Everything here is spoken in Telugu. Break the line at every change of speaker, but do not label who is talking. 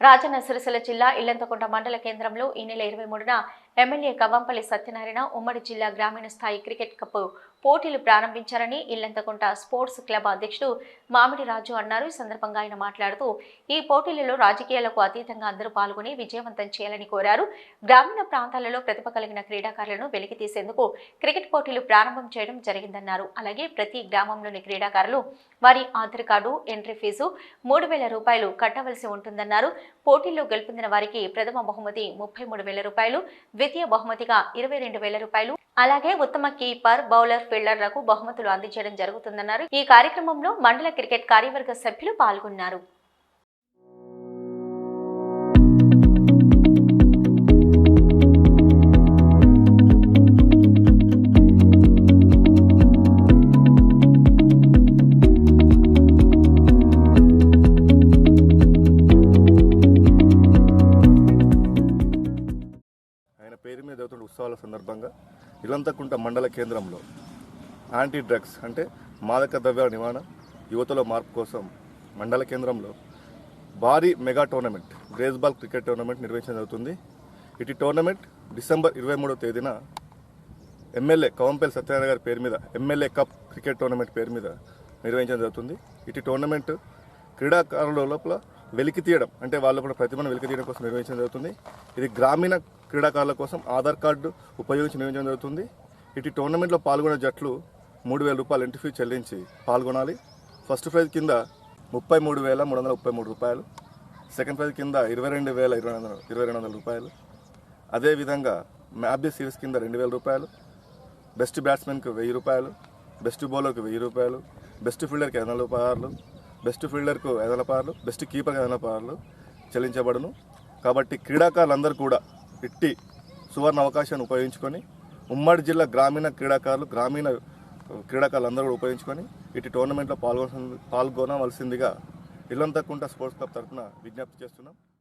రాజన్న సిరిసిల్ల జిల్లా ఇల్లంతకుంట మండల కేంద్రంలో ఈ నెల ఇరవై మూడున ఎమ్మెల్యే కవ్వంపల్లి సత్యనారాయణ ఉమ్మడి జిల్లా గ్రామీణ స్థాయి క్రికెట్ కప్ పోటీలు ప్రారంభించారని ఇల్లంతకుంట స్పోర్ట్స్ క్లబ్ అధ్యక్షుడు మామిడి రాజు అన్నారు. ఈ సందర్భంగా ఆయన మాట్లాడుతూ ఈ పోటీలలో రాజకీయాలకు అతీతంగా అందరూ పాల్గొని విజయవంతం చేయాలని కోరారు. గ్రామీణ ప్రాంతాలలో ప్రతిభ కలిగిన క్రీడాకారులను వెలికి తీసేందుకు క్రికెట్ పోటీలు ప్రారంభం చేయడం జరిగిందన్నారు. అలాగే ప్రతి గ్రామంలోని క్రీడాకారులు వారి ఆధార్ కార్డు ఎంట్రీ ఫీజు మూడు వేల రూపాయలు కట్టవలసి ఉంటుందన్నారు. పోటీల్లో గెలుపొందిన వారికి ప్రథమ బహుమతి ముప్పై మూడు వేల రూపాయలు ద్వితీయ బహుమతిగా ఇరవై రెండు వేల రూపాయలు. అలాగే ఉత్తమ కీపర్ బౌలర్ ఫీల్డర్లకు బహుమతులు అందించడం జరుగుతుందన్నారు. ఈ కార్యక్రమంలో మండల క్రికెట్ కార్యవర్గ సభ్యులు పాల్గొన్నారు.
పేరు మీద జరుగుతున్న ఉత్సవాల సందర్భంగా ఇలంతకుంట మండల కేంద్రంలో యాంటీ డ్రగ్స్ అంటే మాదక ద్రవ్యాల నివారణ యువతలో మార్పు కోసం మండల కేంద్రంలో భారీ మెగా టోర్నమెంట్ గ్రేస్బాల్ క్రికెట్ టోర్నమెంట్ నిర్వహించడం జరుగుతుంది. ఇటు టోర్నమెంట్ డిసెంబర్ ఇరవై మూడవ తేదీన ఎమ్మెల్యే కవంపల్లి సత్యనారాయణ గారి పేరు మీద ఎమ్మెల్యే కప్ క్రికెట్ టోర్నమెంట్ పేరు మీద నిర్వహించడం జరుగుతుంది. ఇటు టోర్నమెంట్ క్రీడాకారుల లోపల వెలికి తీయడం అంటే వాళ్ళు కూడా ప్రతిభను వెలికి తీయడం కోసం నిర్వహించడం జరుగుతుంది. ఇది గ్రామీణ క్రీడాకారుల కోసం ఆధార్ కార్డు ఉపయోగించి నిర్వహించడం జరుగుతుంది. ఇటు టోర్నమెంట్లో పాల్గొనే జట్లు మూడు వేల రూపాయలు ఎంట్రీ ఫీ చెల్లించి పాల్గొనాలి. ఫస్ట్ ప్రైజ్ కింద ముప్పై మూడు వేల మూడు వందల ముప్పై మూడు రూపాయలు. సెకండ్ ప్రైజ్ కింద ఇరవై రెండు వేల ఇరవై వందల ఇరవై రెండు వందల రూపాయలు. అదేవిధంగా మ్యాబీ సిరీస్ కింద రెండు వేల రూపాయలు. బెస్ట్ బ్యాట్స్మెన్కి వెయ్యి రూపాయలు. బెస్ట్ బౌలర్కి వెయ్యి రూపాయలు. బెస్ట్ ఫీల్డర్కి ఐదు వందల రూపాయలు బెస్ట్ ఫీల్డర్కు ఐదు బెస్ట్ కీపర్కి ఐదు చెల్లించబడును. కాబట్టి క్రీడాకారులందరూ కూడా ఇట్టి సువర్ణ అవకాశాన్ని ఉపయోగించుకొని ఉమ్మడి జిల్లా గ్రామీణ క్రీడాకారులు గ్రామీణ క్రీడాకారులందరూ కూడా ఉపయోగించుకొని ఇటు టోర్నమెంట్లో పాల్గొన పాల్గొనవలసిందిగా ఇల్లంతకుంట స్పోర్ట్స్ క్లబ్ తరఫున విజ్ఞప్తి చేస్తున్నాం.